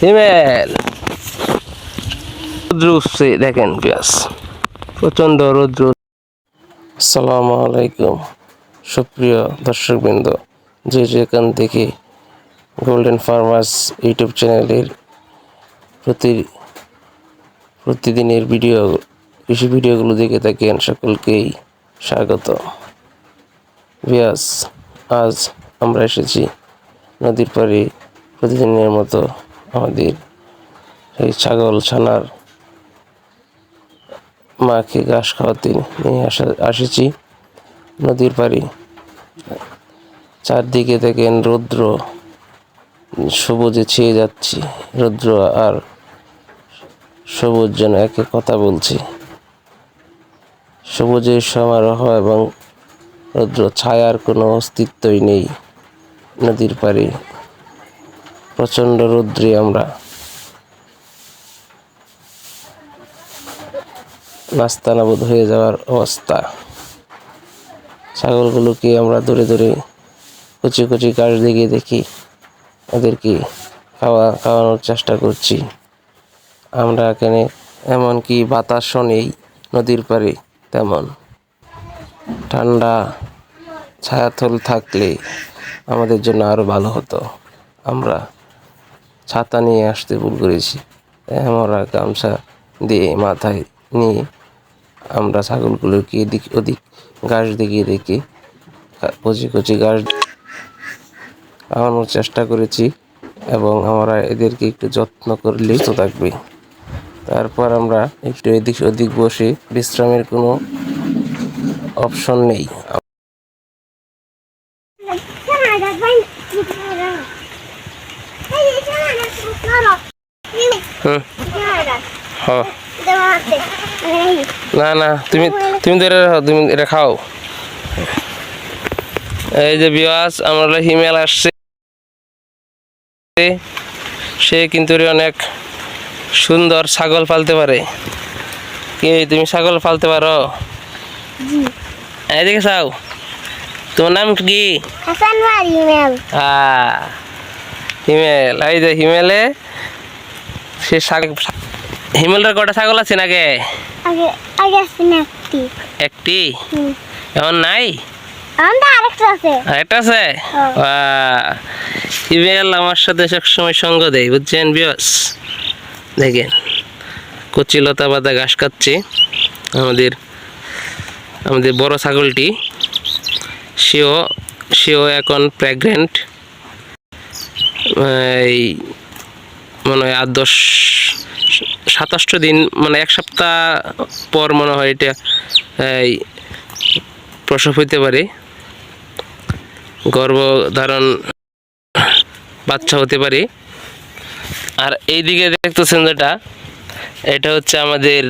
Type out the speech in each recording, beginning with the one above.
হিমেল রৌদ্র উঠছে দেখেন পেঁয়াজ প্রচণ্ড রৌদ্র আসসালামু আলাইকুম, সুপ্রিয় দর্শকবৃন্দ। যে যেখান থেকে গোল্ডেন ফার্মার্স ইউটিউব চ্যানেলের প্রতি প্রতিদিনের ভিডিও কৃষি ভিডিওগুলো দেখে থাকেন, সকলকেই স্বাগত। বিয়াস আজ আমরা এসেছি নদীর পাড়ে প্রতিদিনের মতো আমাদের এই ছাগল ছানার মাকে ঘাস খাওয়াতে নিয়ে আসা, আসেছি নদীর পাড়ে। চারদিকে দেখেন রৌদ্র সবুজে ছেয়ে যাচ্ছি, রৌদ্র আর সবুজ যেন একে কথা বলছে। সবুজের সমারোহ এবং রৌদ্র, ছায়ার কোনো অস্তিত্বই নেই। নদীর পাড়ে প্রচণ্ড রৌদ্রে আমরা নাস্তানাবোধ হয়ে যাওয়ার অবস্থা। ছাগলগুলোকে আমরা দূরে দূরে কুচি কুচি গাছ দিকে দেখি। ওদেরকে খাওয়া, খাওয়ানোর চেষ্টা করছি। আমরা এখানে এমনকি বাতাসও নেই, নদীর পাড়ে তেমন। ঠান্ডা ছায়াথল থাকলে আমাদের জন্য আরও ভালো হতো। আমরা ছাতা নিয়ে আসতে ভুল করেছি। তাই আমরা গামছা দিয়ে মাথায় নিয়ে আমরা ছাগলগুলোকে এদিক ওদিক ঘাস দেখিয়ে রেখে কচি কচি ঘাস খাওয়ানোর চেষ্টা করেছি এবং আমরা এদেরকে একটু যত্ন করলেই তো থাকবে। তারপর আমরা একটু এদিক ওদিক বসে বিশ্রামের কোনো অপশন নেই। হুম। হ না না, তুমি তুমি তো এটা তুমি এটা খাও। এই যে বিয়াস আমরা হিমেল আসছে। সে কিন্তু অনেক সুন্দর ছাগল পালতে পারে। কি, তুমি ছাগল পালতে পারো? এদিকে চাও। তোমার নাম কি? হাসান ম্যাম আহ, হিমেল। এই যে হিমেলে সে হিমেলের কটা ছাগল আছে নাকি? আগে আগে একটি। এখন নাই? আরেকটা আছে। হ্যাঁ। হিমেল আমার সাথে সবসময় সঙ্গ দেয় বুঝছেন বিয়স দেখেন কচি লতা পাতা ঘাস খাচ্ছে আমাদের আমাদের বড় ছাগলটি, সেও সেও এখন প্রেগনেন্ট এই মনে হয় আট দশ, সাতাশটো দিন মানে এক সপ্তাহ পর মনে হয় এটা, এই প্রসব হইতে পারে। গর্ভধারণ বাচ্চা হতে পারে। আর এই দিকে দেখতেছেন যেটা, এটা হচ্ছে আমাদের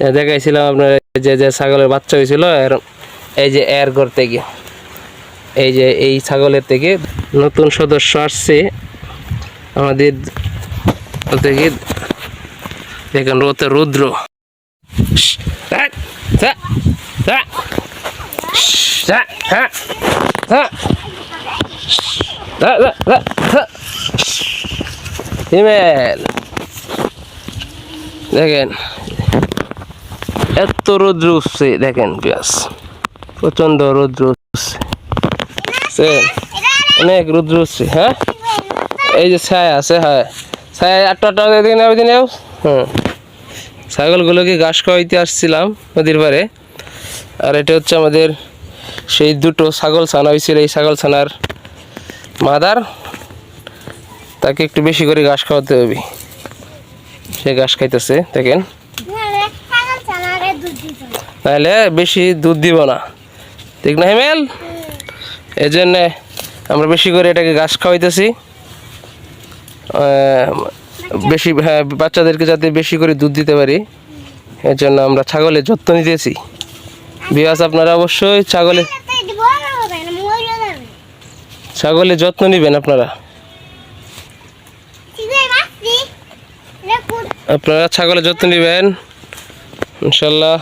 দেখাইছিলাম আপনার যে যে ছাগলের বাচ্চা হয়েছিল আর এই যে এর ঘর থেকে। এই যে এই ছাগলের থেকে নতুন সদস্য আসছে। আমাদের থেকে দেখেন রোতে রুদ্র। দেখেন। এত রৌদ্র উঠছে, দেখেন পেঁয়াজ প্রচণ্ড রৌদ্র উঠছে? অনেক রৌদ্র উঠছে হ্যাঁ? এই যে ছায়া, আছে হ্যাঁ। ছায়া, আটটা আটটা দিকে নেও দিকে নেও হুম। ছাগলগুলোকে ঘাস খাওয়াইতে আসছিলাম নদীর পাড়ে। আর এটা হচ্ছে আমাদের সেই দুটো ছাগল ছানা হয়েছিল, এই ছাগল ছানার মাদার। তাকে একটু বেশি করে ঘাস খাওয়াতে হবে। সে ঘাস খাইতেছে, দেখেন ছাগল চালারে দুধ দিত তাহলে বেশি দুধ দিব না। ঠিক না হিমেল? এই জন্যে আমরা বেশি করে এটাকে ঘাস খাওয়াইতেছি। বেশি হ্যাঁ বাচ্চাদেরকে যাতে বেশি করে দুধ দিতে পারি। এর জন্য আমরা ছাগলের যত্ন নিতেছি। বিয়াস আপনারা অবশ্যই ছাগলে দিব না হবে না মরে যাবে ছাগলের যত্ন নেবেন আপনারা। আপনারা ছাগলের যত্ন নেবেন। ইনশাল্লাহ।